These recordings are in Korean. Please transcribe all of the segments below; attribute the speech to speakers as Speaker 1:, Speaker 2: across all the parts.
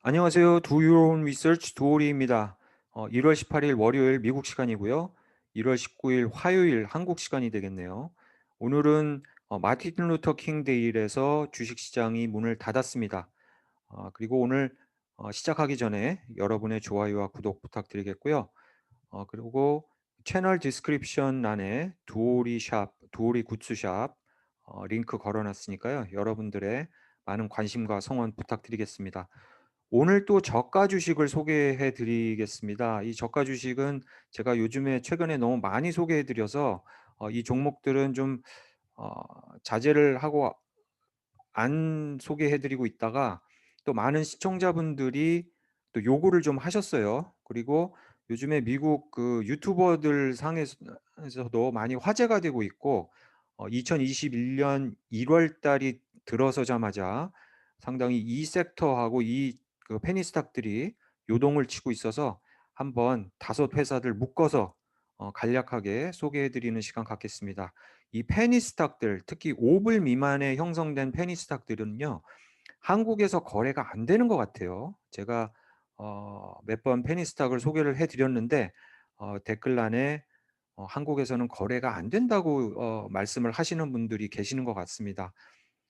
Speaker 1: 안녕하세요. Research 도오리입니다. 어, 1월 18일 월요일 미국 시간이고요. 1월 19일 화요일 한국 시간이 되겠네요. 오늘은 어, 마틴 루터 킹 데이일에서 주식시장이 문을 닫았습니다. 어, 그리고 오늘 어, 시작하기 전에 여러분의 좋아요와 구독 부탁드리겠고요. 어, 그리고 채널 디스크립션 안에 두오리 샵, 두오리 굿즈샵 어, 링크 걸어놨으니까요. 여러분들의 많은 관심과 성원 부탁드리겠습니다. 오늘 또 저가 주식을 소개해 드리겠습니다. 이 저가 주식은 제가 요즘에 최근에 너무 많이 소개해 드려서 어, 이 종목들은 좀 어, 자제를 하고 안 소개해 드리고 있다가 또 많은 시청자분들이 또 요구를 좀 하셨어요. 그리고 요즘에 미국 그 유튜버들 상에서도 많이 화제가 되고 있고 어, 2021년 1월 달이 들어서자마자 상당히 이 섹터하고 이 그 페니스탁들이 요동을 치고 있어서 한번 다섯 회사들 묶어서 어, 간략하게 소개해 드리는 시간 갖겠습니다. 이 페니스탁들 특히 5불 미만에 형성된 페니스탁들은요. 한국에서 거래가 안 되는 것 같아요. 제가 어, 몇 번 페니스탁을 소개를 해 드렸는데 어, 댓글란에 어, 한국에서는 거래가 안 된다고 어, 말씀을 하시는 분들이 계시는 것 같습니다.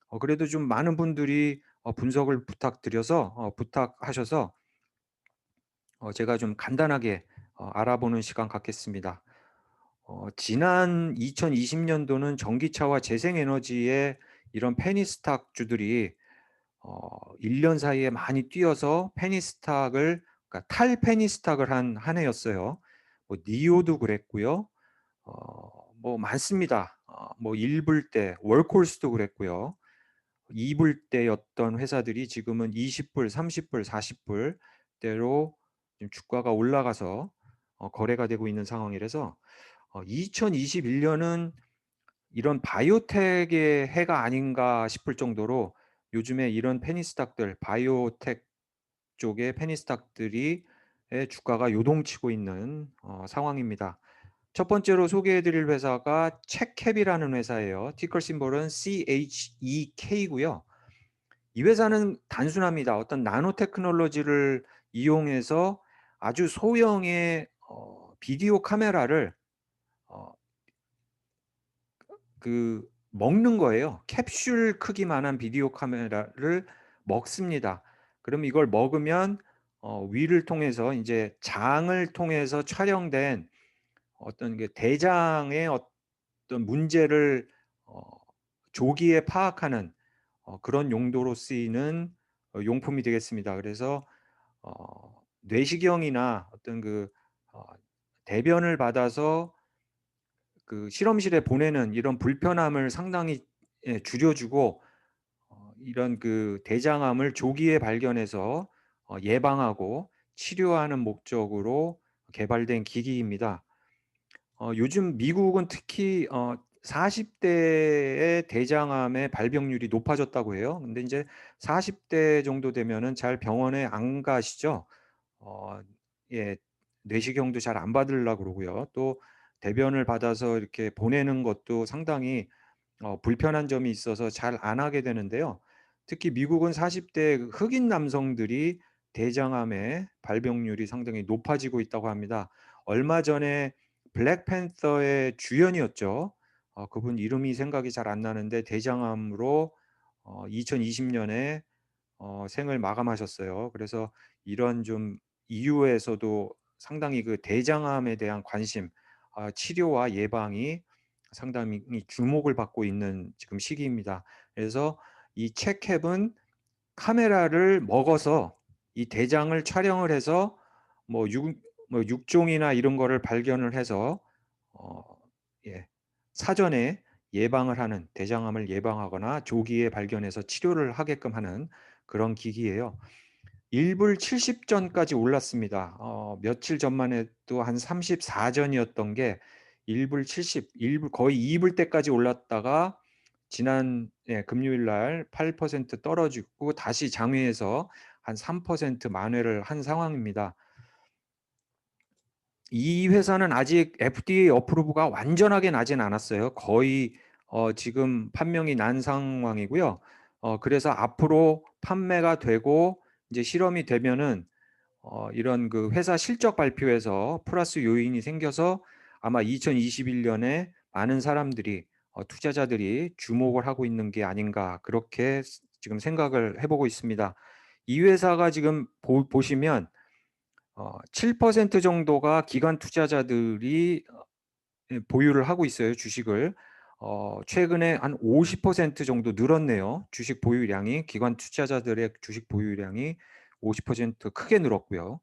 Speaker 1: 어, 그래도 좀 많은 분들이 어, 분석을 부탁드려서 어, 부탁하셔서 어, 제가 좀 간단하게 어, 알아보는 시간 갖겠습니다. 어, 지난 2020년도는 전기차와 재생에너지의 이런 페니스탁 주들이 어, 1년 사이에 많이 뛰어서 페니스탁을 그러니까 탈 페니스탁을 한 한 해였어요. 뭐 니오도 그랬고요. 어, 뭐 많습니다. 어, 뭐 1불 때 월콜스도 그랬고요. 2불 때였던 회사들이 지금은 20불, 30불, 40불 대로 지금 주가가 올라가서 어, 거래가 되고 있는 상황이라서 어, 2021년은 이런 바이오텍의 해가 아닌가 싶을 정도로 요즘에 이런 페니스탁들 바이오텍 쪽의 페니스탁들이 의 주가가 요동치고 있는 어, 상황입니다. 첫 번째로 소개해드릴 회사가 체캡이라는 회사예요. 티커 심볼은 CHEK고요. 이 회사는 단순합니다. 어떤 나노 테크놀로지를 이용해서 아주 소형의 어, 비디오 카메라를 어, 그 먹는 거예요. 캡슐 크기만한 비디오 카메라를 먹습니다. 그럼 이걸 먹으면 어, 위를 통해서 이제 장을 통해서 촬영된 어떤 게 대장의 어떤 문제를 어, 조기에 파악하는 어, 그런 용도로 쓰이는 어, 용품이 되겠습니다. 그래서 어, 뇌시경이나 어떤 그 어, 대변을 받아서 그 실험실에 보내는 이런 불편함을 상당히 예, 줄여주고 어, 이런 그 대장암을 조기에 발견해서 어, 예방하고 치료하는 목적으로 개발된 기기입니다. 어, 요즘 미국은 특히 어, 40대의 대장암의 발병률이 높아졌다고 해요. 근데 이제 40대 정도 되면은 잘 병원에 안 가시죠. 어, 예, 내시경도 잘 안 받으려고 그러고요. 또 대변을 받아서 이렇게 보내는 것도 상당히 어, 불편한 점이 있어서 잘 안 하게 되는데요. 특히 미국은 40대 흑인 남성들이 대장암의 발병률이 상당히 높아지고 있다고 합니다. 얼마 전에 블랙팬서의 주연이었죠. 어, 그분 이름이 생각이 잘 안 나는데 대장암으로 어, 2020년에 어, 생을 마감하셨어요. 그래서 이런 좀 이후에서도 상당히 그 대장암에 대한 관심, 아, 치료와 예방이 상당히 주목을 받고 있는 지금 시기입니다. 그래서 이 체캡은 카메라를 먹어서 이 대장을 촬영을 해서 뭐, 육, 뭐 육종이나 이런 거를 발견을 해서 어, 예, 사전에 예방을 하는 대장암을 예방하거나 조기에 발견해서 치료를 하게끔 하는 그런 기기예요. 1불 70전까지 올랐습니다. 어, 며칠 전만 해도 한 34전이었던 게 1불 70, 1불 거의 2불 때까지 올랐다가 지난 예, 금요일 날 8% 떨어지고 다시 장외에서 한 3% 만회를 한 상황입니다. 이 회사는 아직 FDA 어프로브가 완전하게 나진 않았어요. 거의 어, 지금 판명이 난 상황이고요. 어, 그래서 앞으로 판매가 되고 이제 실험이 되면은 어 이런 그 회사 실적 발표에서 플러스 요인이 생겨서 아마 2021년에 많은 사람들이 어 투자자들이 주목을 하고 있는 게 아닌가 그렇게 스 지금 생각을 해 보고 있습니다. 이 회사가 지금 보 보시면 어 7% 정도가 기관 투자자들이 어예 보유를 하고 있어요, 주식을. 어 최근에 한 50% 정도 늘었네요. 주식 보유량이 기관 투자자들의 주식 보유량이 50% 크게 늘었고요.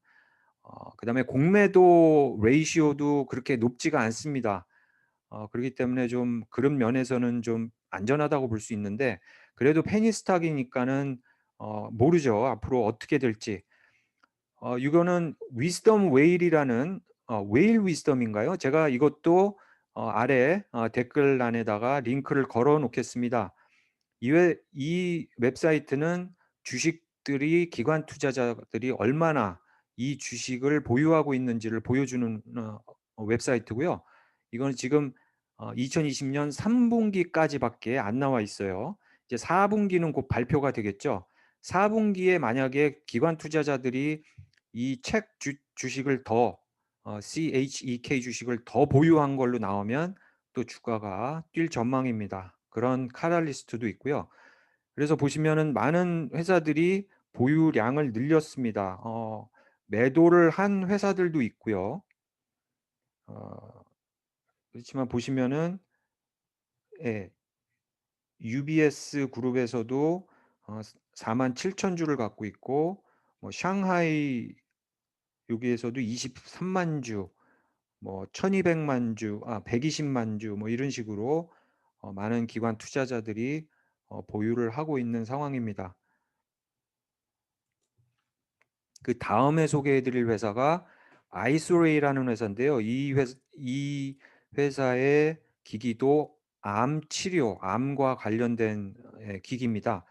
Speaker 1: 어 그 다음에 공매도 레이시오도 그렇게 높지가 않습니다. 어 그렇기 때문에 좀 그런 면에서는 좀 안전하다고 볼 수 있는데 그래도 페니 스탁이니까는 어 모르죠. 앞으로 어떻게 될지. 어 이거는 위즈덤 웨일이라는 어 웨일 위즈덤인가요? 제가 이것도 어 아래 어 댓글란에다가 링크를 걸어 놓겠습니다. 이웨이 웹사이트는 주식들이 기관 투자자들이 얼마나 이 주식을 보유하고 있는지를 보여주는 어 웹사이트고요. 이거는 지금 어 2020년 3분기까지 밖에 안 나와 있어요. 이제 4분기는 곧 발표가 되겠죠. 4분기에 만약에 기관 투자자들이 이책주 주식을 더 어 CHEK 주식을 더 보유한 걸로 나오면 또 주가가 뛸 전망입니다. 그런 카탈리스트도 있고요. 그래서 보시면은 많은 회사들이 보유량을 늘렸습니다. 어 매도를 한 회사들도 있고요. 어 그렇지만 보시면은 예. UBS 그룹에서도 어47,000 주를 갖고 있고 뭐 상하이 여기에서도 230,000 주, 뭐 1,200만 주, 아 1200,000주뭐 이런 식으로 어 많은 기관 투자자들이 어 보유를 하고 있는 상황입니다. 그 다음에 소개해 드릴 회사가 아이소레이라는 회사인데요. 이 회사 이 회사의 기기도 암 치료, 암과 관련된 예 기기입니다.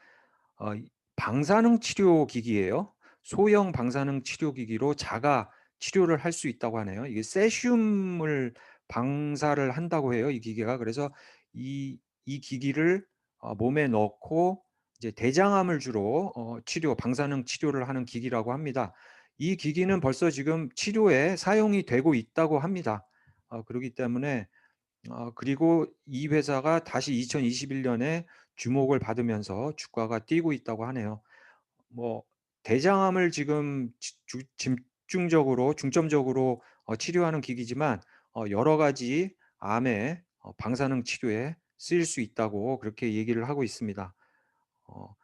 Speaker 1: 어이 방사능 치료 기기예요. 소형 방사능 치료 기기로 자가 치료를 할 수 있다고 하네요. 이게 세슘을 방사를 한다고 해요, 이 기계가. 그래서 이 이 기기를 어 몸에 넣고 이제 대장암을 주로 어 치료 방사능 치료를 하는 기기라고 합니다. 이 기기는 벌써 지금 치료에 사용이 되고 있다고 합니다. 어 그러기 때문에 어 그리고 이 회사가 다시 2021년에 주목을 받으면서 주가가 뛰고 있다고 하네요. 뭐 대장암을 지금 집중적으로 중점적으로 어 치료하는 기기지만 어 여러 가지 암의 어 방사능 치료에 쓰일 수 있다고 그렇게 얘기를 하고 있습니다. 어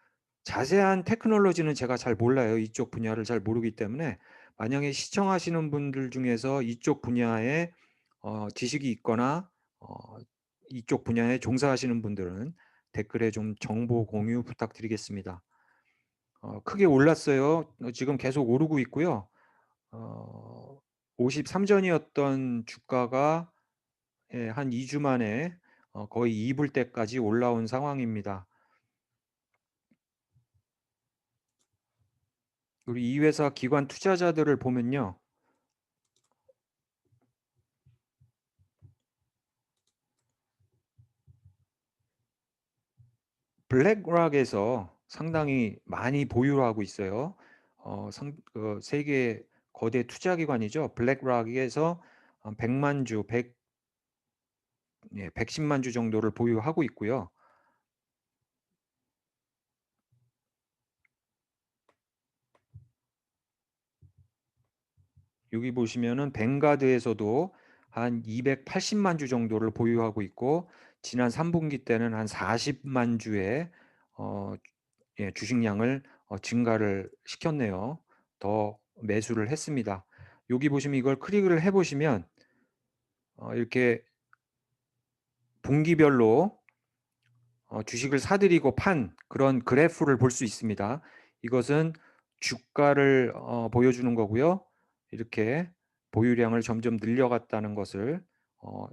Speaker 1: 자세한 테크놀로지는 제가 잘 몰라요. 이쪽 분야를 잘 모르기 때문에 만약에 시청하시는 분들 중에서 이쪽 분야에 어 지식이 있거나 어 이쪽 분야에 종사하시는 분들은 댓글에 좀 정보 공유 부탁드리겠습니다. 어 크게 올랐어요. 어 지금 계속 오르고 있고요. 어 53 전이었던 주가가 예 한 2주 만에 어 거의 2 불대까지 올라온 상황입니다. 우리 이 회사 기관 투자자들을 보면요. 블랙락에서 상당히 많이 보유하고 있어요. 어상그 세계 거대 투자 기관이죠. 블랙락에서 한 100만 주, 100 예 110만 주 정도를 보유하고 있고요. 여기 보시면은 뱅가드에서도 한 280만 주 정도를 보유하고 있고 지난 3분기 때는 한 40만 주의 어 예 주식량을 어 증가를 시켰네요. 더 매수를 했습니다. 여기 보시면 이걸 클릭을 해 보시면 어 이렇게 분기별로 어 주식을 사 들이고 판 그런 그래프를 볼 수 있습니다. 이것은 주가를 어 보여주는 거고요. 이렇게 보유량을 점점 늘려갔다는 것을 어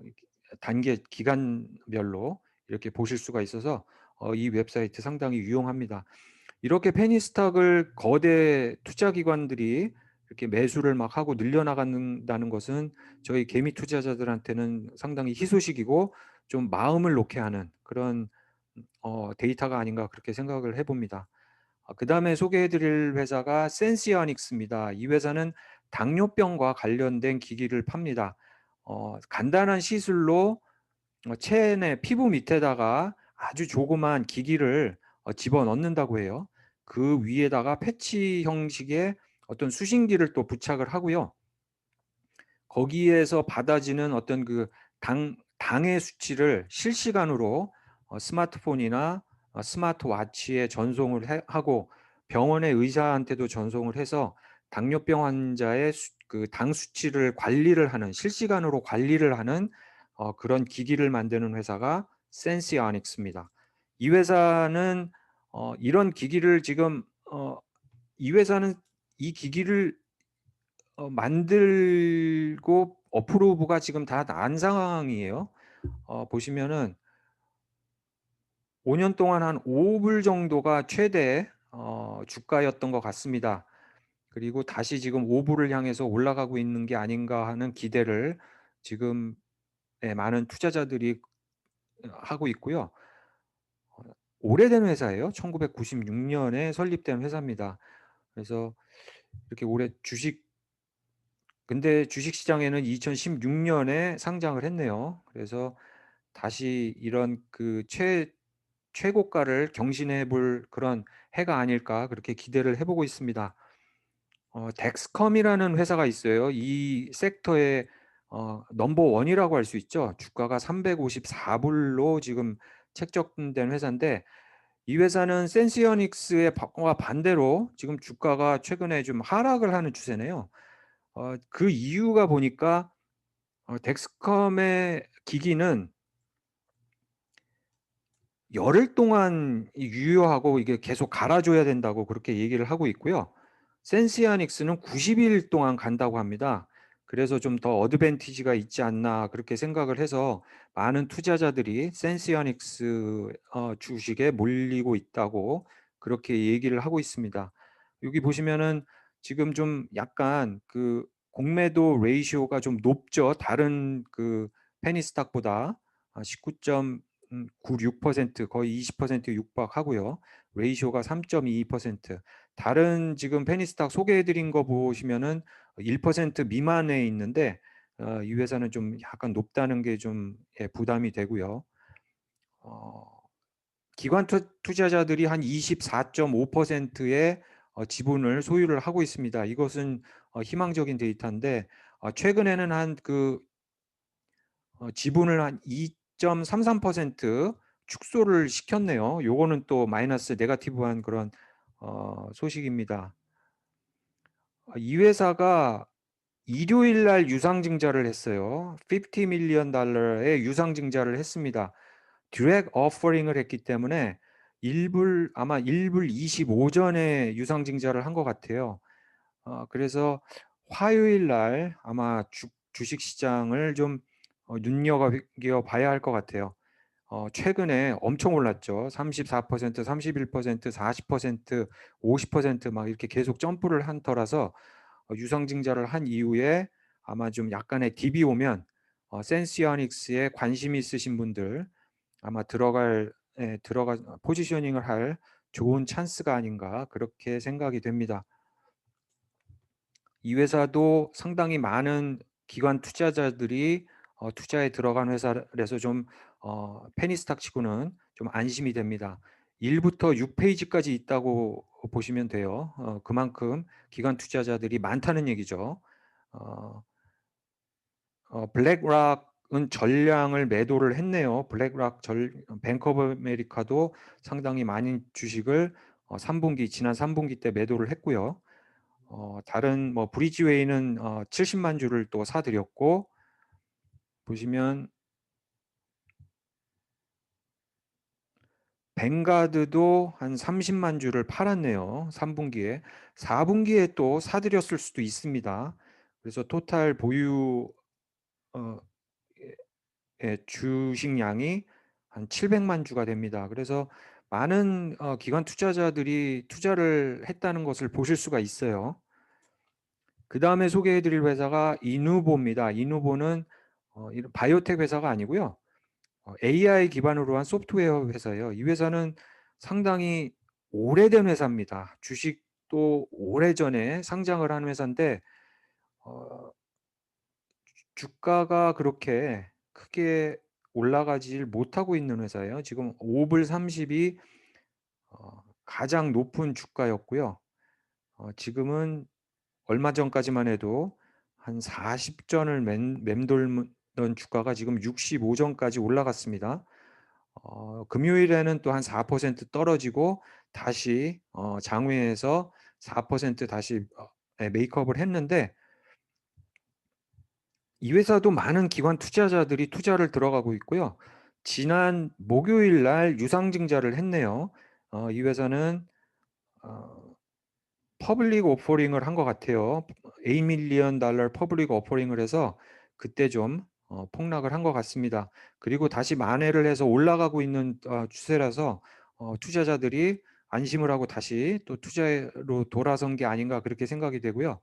Speaker 1: 단계 기간별로 이렇게 보실 수가 있어서 어 이 웹사이트 상당히 유용합니다. 이렇게 페니 스탁을 거대 투자 기관들이 이렇게 매수를 막 하고 늘려나간다는 것은 저희 개미 투자자들한테는 상당히 희소식이고 좀 마음을 놓게 하는 그런 어 데이터가 아닌가 그렇게 생각을 해 봅니다. 어, 그다음에 소개해 드릴 회사가 센시아닉스입니다. 이 회사는 당뇨병과 관련된 기기를 팝니다. 어, 간단한 시술로 어, 체내 피부 밑에다가 아주 조그만 기기를 어, 집어 넣는다고 해요. 그 위에다가 패치 형식의 어떤 수신기를 또 부착을 하고요. 거기에서 받아지는 어떤 그 당, 당의 수치를 실시간으로 어, 스마트폰이나 어, 스마트워치에 전송을 해, 하고 병원의 의사한테도 전송을 해서 당뇨병 환자의 그 당 수치를 관리를 하는 실시간으로 관리를 하는 어, 그런 기기를 만드는 회사가 센시아닉스입니다. 이 회사는 어, 이런 기기를 지금 어, 이 회사는 이 기기를 어, 만들고 어프로브가 지금 다 난 상황이에요. 어, 보시면은 5년 동안 한 5불 정도가 최대 어, 주가였던 것 같습니다. 그리고 다시 지금 5불을 향해서 올라가고 있는 게 아닌가 하는 기대를 지금 예, 많은 투자자들이 하고 있고요. 어, 오래된 회사예요. 1996년에 설립된 회사입니다. 그래서 이렇게 올해 주식 근데 주식 시장에는 2016년에 상장을 했네요. 그래서 다시 이런 그 최, 최고가를 경신해 볼 그런 해가 아닐까 그렇게 기대를 해보고 있습니다. 어, 덱스컴이라는 회사가 있어요. 이 섹터의 어, 넘버 원이라고 할 수 있죠. 주가가 354불로 지금 책정된 회사인데 이 회사는 센시어닉스의 와 반대로 지금 주가가 최근에 좀 하락을 하는 추세네요. 어, 그 이유가 보니까 어, 덱스컴의 기기는 열흘 동안 유효하고 이게 계속 갈아줘야 된다고 그렇게 얘기를 하고 있고요. 센시아닉스는 90일 동안 간다고 합니다. 그래서 좀 더 어드밴티지가 있지 않나 그렇게 생각을 해서 많은 투자자들이 센시아닉스 어, 주식에 몰리고 있다고 그렇게 얘기를 하고 있습니다. 여기 보시면은 지금 좀 약간 그 공매도 레이시오가 좀 높죠. 다른 그 페니스탁보다 19.96% 거의 20% 육박하고요. 레이시오가 3.22%. 다른 지금 페니스탁 소개해드린 거 보시면은 1% 미만에 있는데 어, 이 회사는 좀 약간 높다는 게좀 예, 부담이 되고요. 어, 기관 투, 투자자들이 한 24.5%의 어, 지분을 소유를 하고 있습니다. 이것은 어, 희망적인 데이터인데 어, 최근에는 한그 어, 지분을 한 2.33% 축소를 시켰네요. 요거는 또 마이너스 네가티브한 그런 어, 소식입니다. 이 회사가 일요일 날 유상증자를 했어요. 50 밀리언 달러의 유상증자를 했습니다. 디렉 어퍼링을 했기 때문에 1불 아마 1불 25전에 유상증자를 한 것 같아요. 어, 그래서 화요일 날 아마 주, 주식 시장을 좀 어, 눈여겨 봐야 할 것 같아요. 어, 최근에 엄청 올랐죠. 34%, 31%, 40%, 50%막 이렇게 계속 점프를 한 터라서 어, 유상증자를 한 이후에 아마 좀 약간의 딥이 오면 어, 센시아닉스에 관심 있으신 분들 아마 들어갈 예, 들어가 포지셔닝을 할 좋은 찬스가 아닌가 그렇게 생각이 됩니다. 이 회사도 상당히 많은 기관 투자자들이 어, 투자에 들어간 회사라서 좀 어, 페니스탁 치고는 좀 안심이 됩니다. 1부터 6페이지까지 있다고 보시면 돼요. 어, 그만큼 기관 투자자들이 많다는 얘기죠. 어, 어, 블랙락은 전량을 매도를 했네요. 블랙락 절, 뱅크 오브 아메리카도 상당히 많은 주식을 어, 3분기 지난 3분기 때 매도를 했고요. 어, 다른 뭐 브리지웨이는 어, 70만 주를 또 사들였고 보시면 뱅가드도 한 30만 주를 팔았네요. 3분기에. 4분기에 또 사들였을 수도 있습니다. 그래서 토탈 보유 어, 예, 주식량이 한 700만 주가 됩니다. 그래서 많은 어, 기관 투자자들이 투자를 했다는 것을 보실 수가 있어요. 그 다음에 소개해드릴 회사가 이누보입니다. 이누보는 어, 바이오텍 회사가 아니고요. AI 기반으로 한 소프트웨어 회사예요. 이 회사는 상당히 오래된 회사입니다. 주식도 오래전에 상장을 한 회사인데 어 주가가 그렇게 크게 올라가질 못하고 있는 회사예요. 지금 5불 30이 어 가장 높은 주가였고요. 어 지금은 얼마 전까지만 해도 한 40전을 맴 맴돌 던 주가가 지금 65전까지 올라갔습니다. 어 금요일에는 또 한 4% 떨어지고 다시 어 장외에서 4% 다시 어예 메이크업을 했는데 이 회사도 많은 기관 투자자들이 투자를 들어가고 있고요. 지난 목요일 날 유상증자를 했네요. 어 이 회사는 어 퍼블릭 오퍼링을 한 것 같아요. 8 밀리언 달러 퍼블릭 오퍼링을 해서 그때 좀 어 폭락을 한 것 같습니다. 그리고 다시 만회를 해서 올라가고 있는 어 추세라서 어 투자자들이 안심을 하고 다시 또 투자로 돌아선 게 아닌가 그렇게 생각이 되고요.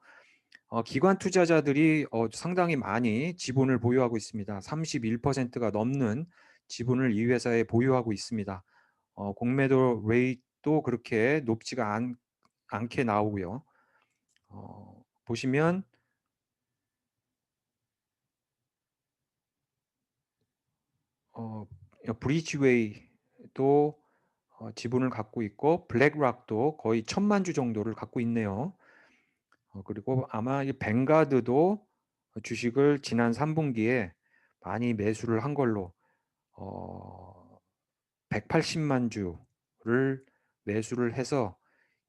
Speaker 1: 어 기관 투자자들이 어 상당히 많이 지분을 보유하고 있습니다. 31%가 넘는 지분을 이 회사에 보유하고 있습니다. 어 공매도 레이트도 그렇게 높지가 않 않게 나오고요. 어 보시면 어 브리지웨이도 어 지분을 갖고 있고 블랙락도 거의 1,000만 주 정도를 갖고 있네요. 어 그리고 아마 이 뱅가드도 주식을 지난 3분기에 많이 매수를 한 걸로 어 180만 주를 매수를 해서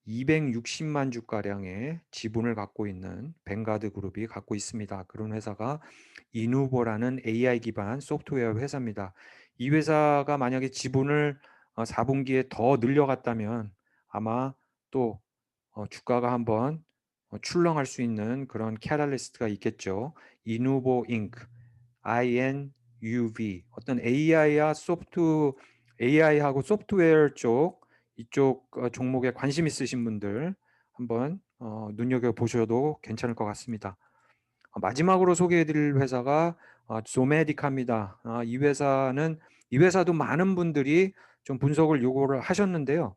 Speaker 1: 260만 주 가량의 지분을 갖고 있는 뱅가드 그룹이 갖고 있습니다. 그런 회사가 이누보라는 AI 기반 소프트웨어 회사입니다. 이 회사가 만약에 지분을 어 4분기에 더 늘려갔다면 아마 또어 주가가 한번 어 출렁할 수 있는 그런 캐탈리스트가 있겠죠. 이누보 잉크 INUV 어떤 AI와 소프트 AI하고 소프트웨어 쪽 이쪽 어 종목에 관심 있으신 분들 한번 어 눈여겨 보셔도 괜찮을 것 같습니다. 어 마지막으로 소개해 드릴 회사가 어 조메디카입니다. 아 이 회사는 이 회사도 많은 분들이 좀 분석을 요구를 하셨는데요.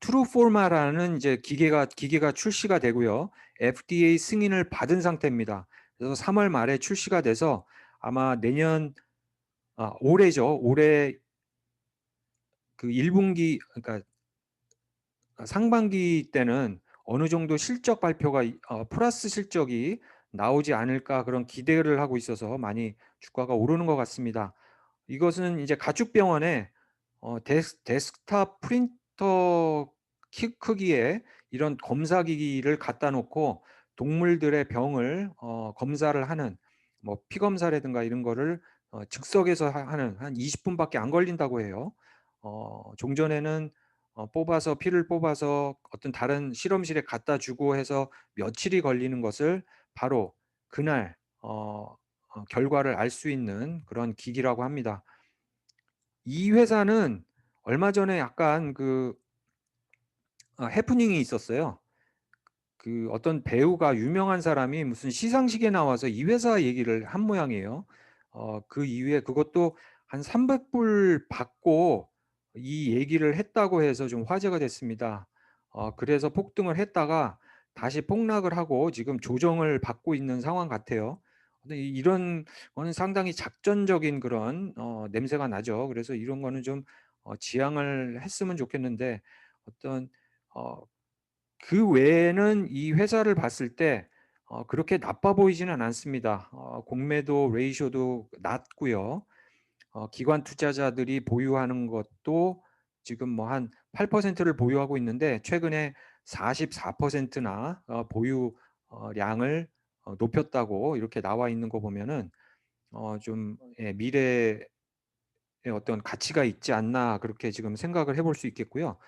Speaker 1: 트루포마라는 이제 기계가 기계가 출시가 되고요. FDA 승인을 받은 상태입니다. 그래서 3월 말에 출시가 돼서 아마 내년 아 올해죠. 올해 그 1분기 그러니까 상반기 때는 어느 정도 실적 발표가 이어 플러스 실적이 나오지 않을까 그런 기대를 하고 있어서 많이 주가가 오르는 것 같습니다. 이것은 이제 가축병원에 어 데스 데스크탑 프린터 키 크기의 이런 검사 기기를 갖다 놓고 동물들의 병을 어 검사를 하는 뭐 피 검사라든가 이런 거를 어 즉석에서 하 하는 한 20 분밖에 안 걸린다고 해요. 어 종전에는 어 뽑아서 피를 뽑아서 어떤 다른 실험실에 갖다 주고 해서 며칠이 걸리는 것을 바로 그날 어 어 결과를 알 수 있는 그런 기기라고 합니다. 이 회사는 얼마 전에 약간 그어 해프닝이 있었어요. 그 어떤 배우가 유명한 사람이 무슨 시상식에 나와서 이 회사 얘기를 한 모양이에요. 어 그 이후에 그것도 한 300불 받고 이 얘기를 했다고 해서 좀 화제가 됐습니다. 어 그래서 폭등을 했다가 다시 폭락을 하고 지금 조정을 받고 있는 상황 같아요. 이런 거는 상당히 작전적인 그런 어 냄새가 나죠. 그래서 이런 거는 좀 어 지양을 했으면 좋겠는데 어떤 어 그 외에는 이 회사를 봤을 때 어 그렇게 나빠 보이지는 않습니다. 어 공매도 레이쇼도 낮고요. 어 기관 투자자들이 보유하는 것도 지금 뭐 한 8%를 보유하고 있는데 최근에 44%나 어 보유 어어 높였다고 이렇게 나와 있는 거 보면은 어좀 예 '미래에 어떤 가치가 있지 않나.' 그렇게 지금 생각을 해볼 수 있겠고요.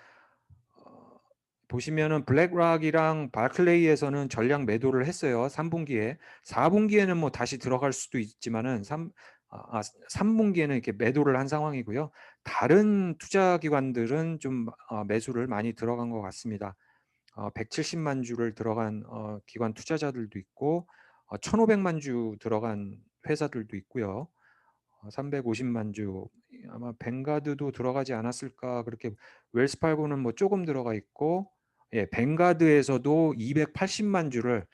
Speaker 1: 어 보시면은 블랙락이랑 바클레이에서는 전량 매도를 했어요 3분기에. 4분기에는 뭐 다시 들어갈 수도 있지만은 3아아 3분기에는 이렇게 매도를 한 상황이고요. 다른 투자 기관들은 좀어 매수를 많이 들어간 것 같습니다. 어 170만 주를 들어간 어 기관 투자자들도 있고 어 1,500만 주 들어간 회사들도 있고요. 어 350만 주 아마 뱅가드도 들어가지 않았을까 그렇게 웰스파고는 뭐 쪼금 들어가 있고 예 뱅가드에서도 280만 주를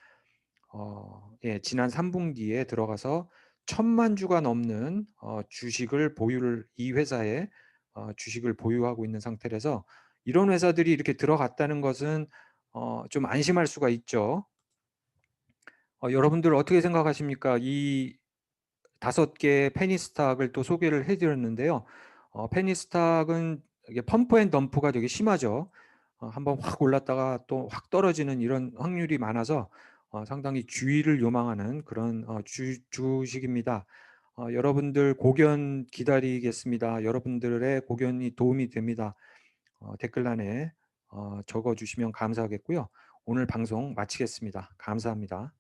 Speaker 1: 어 예 지난 3분기에 들어가서 1,000만 주가 넘는 어 주식을 보유를 이 회사에 어 주식을 보유하고 있는 상태라서 이런 회사들이 이렇게 들어갔다는 것은 어 좀 안심할 수가 있죠. 어 여러분들 어떻게 생각하십니까? 이5 개의 페니 스탁을 또 소개를 해 드렸는데요. 어 페니 스탁은 이게 펌프 앤 덤프가 되게 심하죠. 어 한번 확 올랐다가 또 확 떨어지는 이런 확률이 많아서 어 상당히 주의를 요망하는 그런 어 주 주식입니다. 어 여러분들 고견 기다리겠습니다. 여러분들의 고견이 도움이 됩니다. 어 댓글란에 어 적어 주시면 감사하겠고요. 오늘 방송 마치겠습니다. 감사합니다.